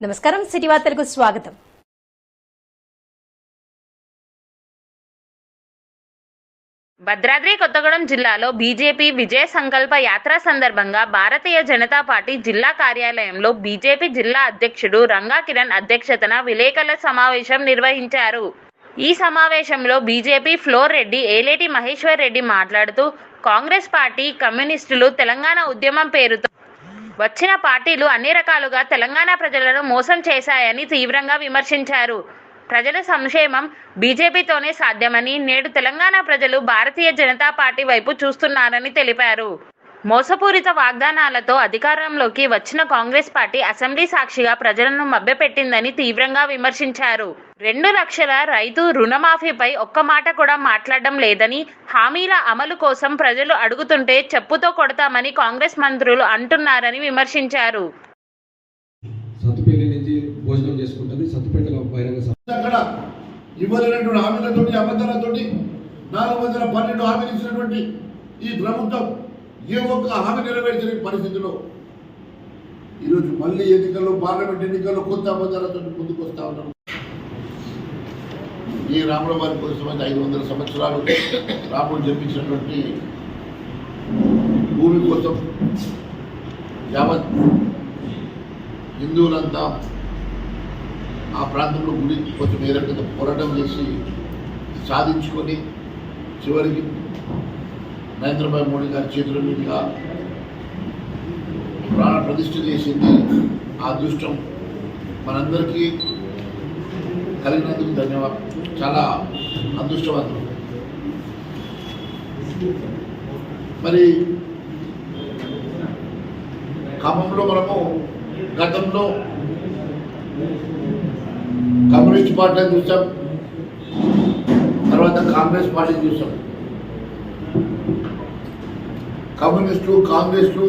నమస్కారం సిటీ వార్తలకు స్వాగతం. భద్రాద్రి కొత్తగూడెం జిల్లాలో బీజేపీ విజయ సంకల్ప యాత్ర సందర్భంగా భారతీయ జనతా పార్టీ జిల్లా కార్యాలయంలో బీజేపీ జిల్లా అధ్యక్షుడు రంగా కిరణ్ అధ్యక్షతన విలేకరుల సమావేశం నిర్వహించారు. ఈ సమావేశంలో బీజేపీ ఫ్లోర్ రెడ్డి ఏలేటి మహేశ్వర్ రెడ్డి మాట్లాడుతూ కాంగ్రెస్ పార్టీ కమ్యూనిస్టులు తెలంగాణ ఉద్యమం పేరుతో వచ్చిన పార్టీలు అన్ని రకాలుగా తెలంగాణ ప్రజలను మోసం చేశాయని తీవ్రంగా విమర్శించారు. ప్రజల సంక్షేమం బీజేపీతోనే సాధ్యమని నేడు తెలంగాణ ప్రజలు భారతీయ జనతా పార్టీ వైపు చూస్తున్నారని తెలిపారు. మోసపూరిత వాగ్దానాలతో అధికారంలోకి వచ్చిన కాంగ్రెస్ పార్టీ అసెంబ్లీ సాక్షిగా ప్రజలను మభ్యపెట్టిందని తీవ్రంగా విమర్శించారు. రెండు లక్షల రైతు రుణమాఫీపై ఒక్క మాట కూడా మాట్లాడడం లేదని హామీల అమలు కోసం ప్రజలు అడుగుతుంటే చెప్పుతో కొడతామని కాంగ్రెస్ మంత్రులు అంటున్నారని విమర్శించారు. సత్తుపల్లి నుంచి భోజనం చేసుకుంటుంది. సత్తుపేటలో బహిరంగ సభ. అక్కడ ఇవ్వలేనటువంటి హామీలతోటి అబద్ధాలతోటి నాలుగు వందల పన్నెండు హామీలు ఇచ్చినటువంటి ఈ ప్రభుత్వం ఏ ఒక్క హామీ నెరవేర్చని పరిస్థితిలో ఈరోజు మళ్ళీ ఎన్నికల్లో పార్లమెంట్ ఎన్నికల్లో కొత్త అబద్ధాలతో ముందుకు వస్తా ఉన్నారు. ఈ రాముల వారి కోసమైతే ఐదు వందల సంవత్సరాలు రాముడు జన్మించినటువంటి భూమి కోసం యావత్ హిందువులంతా ఆ ప్రాంతంలో గుడి కొంచెం ఏ రకంగా పోరాటం చేసి సాధించుకొని చివరికి నరేంద్రభాయ్ మోడీ గారి చేతుల మీదుగా ప్రాణ ప్రతిష్ఠ చేసింది ఆ అదృష్టం మనందరికీ కలిగినందుకు ధన్యవాదాలు చాలా అదృష్టవంతులు. మరి ఖమ్మంలో మనము గతంలో కమ్యూనిస్ట్ పార్టీని చూసాం తర్వాత కాంగ్రెస్ పార్టీని చూసాం. కమ్యూనిస్టులు కాంగ్రెస్లు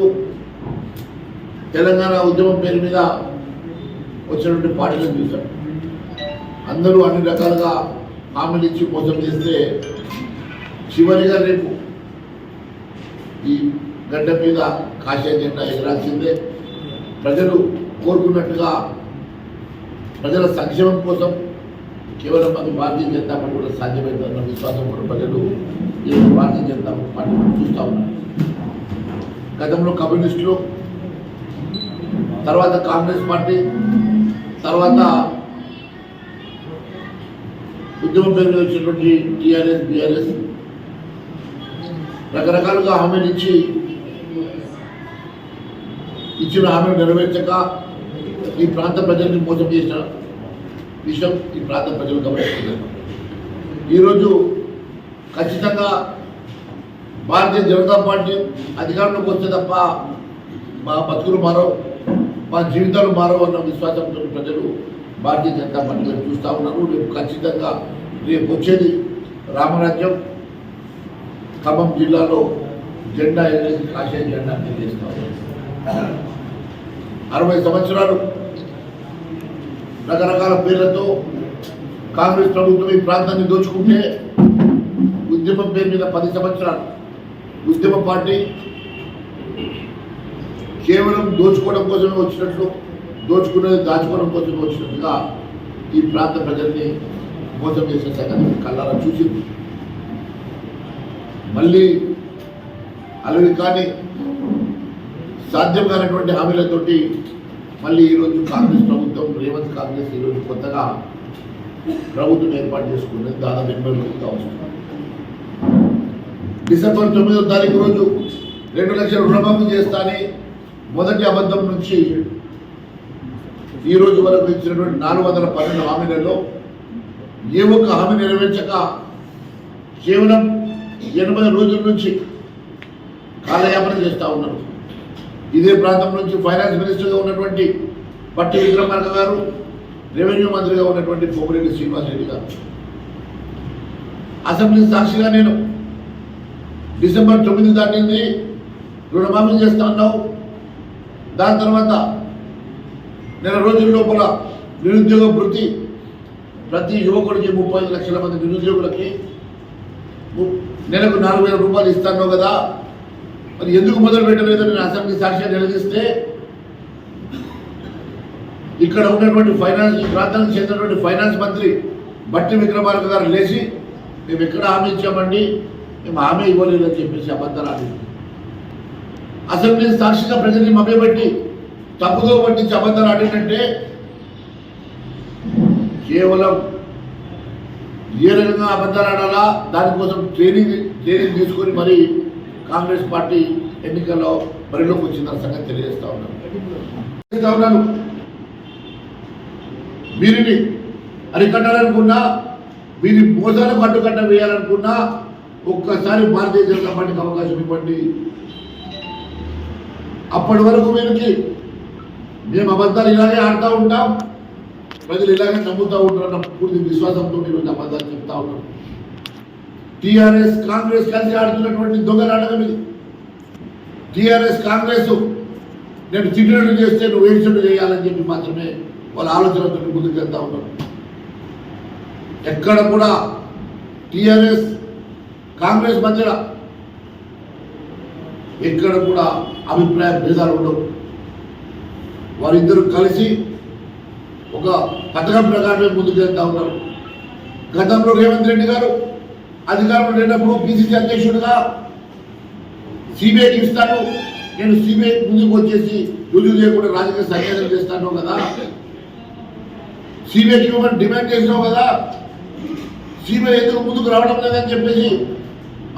తెలంగాణ ఉద్యమం పేరు మీద వచ్చినటువంటి పార్టీలను చూసాం. అందరూ అన్ని రకాలుగా హామీలు ఇచ్చి మోసం చేస్తే చివరిగా రేపు ఈ గడ్డ మీద కాషాయ జెండా ఎగరాల్సిందే. ప్రజలు కోరుకున్నట్టుగా ప్రజల సంక్షేమం కోసం కేవలం అది భారతీయ జనతా పార్టీ కూడా సాధ్యమైందన్న విశ్వాసం కూడా ప్రజలు ఈరోజు భారతీయ జనతా పార్టీ చూస్తూ ఉన్నారు. గతంలో కమ్యూనిస్టులు తర్వాత కాంగ్రెస్ పార్టీ తర్వాత ఉద్యమం పేరు వచ్చినటువంటి టీఆర్ఎస్ బీఆర్ఎస్ రకరకాలుగా హామీలు ఇచ్చి ఇచ్చిన హామీలు నెరవేర్చక ఈ ప్రాంత ప్రజల్ని మోసం చేసిన విషయం ఈ ప్రాంత ప్రజలు గమనిస్తున్నారు. ఈరోజు ఖచ్చితంగా భారతీయ జనతా పార్టీ అధికారంలోకి వస్తే తప్ప మా బతుకులు మారో మా జీవితాలు మారో అన్న విశ్వాసంతో ప్రజలు భారతీయ జనతా పార్టీ చూస్తూ ఉన్నారు. రేపు ఖచ్చితంగా రేపు వచ్చేది రామరాజ్యం. ఖమ్మం జిల్లాలో జెండా ఎగిరేసి కాషాయ జెండా తెలియజేస్తా అరవై సంవత్సరాలు రకరకాల పేర్లతో కాంగ్రెస్ ప్రభుత్వం ఈ ప్రాంతాన్ని దోచుకుంటే ఉద్యమం పేరు మీద పది సంవత్సరాలు. ఉద్యమ పార్టీ కేవలం దోచుకోవడం కోసమే వచ్చినట్లు దోచుకునేది దాచుకోవడం కోసమే వచ్చినట్లుగా ఈ ప్రాంత ప్రజల్ని మోసం చేసిన సంగతి కళ్ళారా చూసింది మళ్ళీ అలవి కానీ సాధ్యం కానటువంటి హామీలతోటి మళ్ళీ ఈరోజు కాంగ్రెస్ ప్రభుత్వం రేవంత్ కాంగ్రెస్ ఈరోజు కొత్తగా ప్రభుత్వం ఏర్పాటు చేసుకున్నది దాదాపు ఎనభై రోజులు అవసరం. డిసెంబర్ తొమ్మిదో తారీఖు రోజు రెండు లక్షల రుణమాఫీ చేస్తాని మొదటి అబద్ధం నుంచి ఈ రోజు వరకు ఇచ్చినటువంటి నాలుగు వందల పన్నెండు హామీలలో ఏ ఒక్క హామీ నెరవేర్చక కేవలం ఎనభై రోజుల నుంచి కాలయాపన చేస్తూ ఉన్నారు. ఇదే ప్రాంతం నుంచి ఫైనాన్స్ మినిస్టర్గా ఉన్నటువంటి పట్టి విక్రమార్క గారు రెవెన్యూ మంత్రిగా ఉన్నటువంటి పొగిరెడ్డి శ్రీనివాసరెడ్డి గారు. అసెంబ్లీ సాక్షిగా నేను డిసెంబర్ తొమ్మిది దాటింది. రుణమాఫీ చేస్తా ఉన్నావు దాని తర్వాత నెల రోజుల లోపల నిరుద్యోగ వృత్తి ప్రతి యువకుడికి ముప్పై లక్షల మంది నిరుద్యోగులకి నెలకు నాలుగు వేల రూపాయలు ఇస్తాను కదా. మరి ఎందుకు మొదలు పెట్టలేదని నేను అసెంబ్లీ సాక్ష్యం నిలదీస్తే ఇక్కడ ఉన్నటువంటి ఫైనాన్స్ ఈ ప్రాంతానికి చెందినటువంటి ఫైనాన్స్ మంత్రి బట్టి విక్రమార్క గారు లేచి మేము ఎక్కడ హామీ ఇచ్చామండి? మేము హామీ ఇవ్వలేదని చెప్పేసి అబద్ధాలు ఆడింది. అసలు సాక్షిగా ప్రజల్ని మభ్యపెట్టి తప్పుతో పట్టించి అబద్ధాలు ఆడిందంటే కేవలం ఏ రకంగా అబద్ధాలు ఆడాలా? దానికోసం ట్రైనింగ్ ట్రైనింగ్ తీసుకొని మరి కాంగ్రెస్ పార్టీ ఎన్నికల్లో బరిలోకి వచ్చిందన్న సంగతి తెలియజేస్తా ఉన్నాను. ఉన్నాను. వీరిని అరికట్టాలనుకున్నా వీరి మోసాలకు అడ్డుకట్ట వేయాలనుకున్నా ఒక్కసారి భారతీయ జనతా పార్టీకి అవకాశం ఇవ్వండి. అప్పటి వరకు వీరికి మేము అబద్ధాలు ఇలాగే ఆడుతూ ఉంటాం. ప్రజలు ఇలాగే నమ్ముతూ ఉంటారన్న పూర్తి విశ్వాసంతో ఈరోజు అబద్ధాలు చెప్తా ఉన్నాం. టీఆర్ఎస్ కాంగ్రెస్ కలిసి ఆడుతున్నటువంటి దొంగ నాటకం ఇది. టీఆర్ఎస్ కాంగ్రెస్ నేను చిట్టినట్టు చేస్తే నువ్వు ఏడ్చినట్టు చేయాలని చెప్పి మాత్రమే వాళ్ళ ఆలోచనతో ముందుకు వెళ్తా ఉన్నారు ఎక్కడ కూడా టీఆర్ఎస్ కాంగ్రెస్ మధ్యన ఎక్కడ కూడా అభిప్రాయ భేదాలు ఉండవు. వారిద్దరూ కలిసి ఒక పథకం ప్రకారమే ముందుకు వెళ్తా ఉన్నారు. గతంలో రేవంత్ రెడ్డి గారు అధికారంలో లేనప్పుడు బీసీసీ అధ్యక్షుడిగా సిబిఐకి ఇస్తాను నేను సిబిఐ ముందుకు వచ్చేసి రుజువు చేయకుండా రాజకీయ సన్యాసం చేస్తాను కదా. సిబిఐకి ఇవ్వమని డిమాండ్ చేసినావు కదా. సిబిఐ ఎందుకు ముందుకు రావడం లేదని చెప్పేసి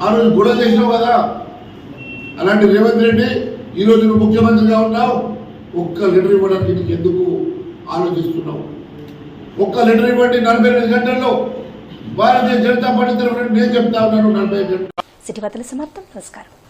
ఆ రోజు గొడవ చేసినావు కదా. అలాంటి రేవంత్ రెడ్డి ఈరోజు నువ్వు ముఖ్యమంత్రిగా ఉన్నావు. ఒక్క లీటర్ ఇవ్వడానికి నీకు ఎందుకు ఆలోచిస్తున్నావు ఒక్క లీటర్ ఇవ్వండి నలభై ఎనిమిది గంటల్లో భారతీయ జనతా పార్టీ తరఫున నేను చెప్తా ఉన్నాను నలభై ఐదు గంటలు. సిటీ వార్తల సమాప్తం. నమస్కారం.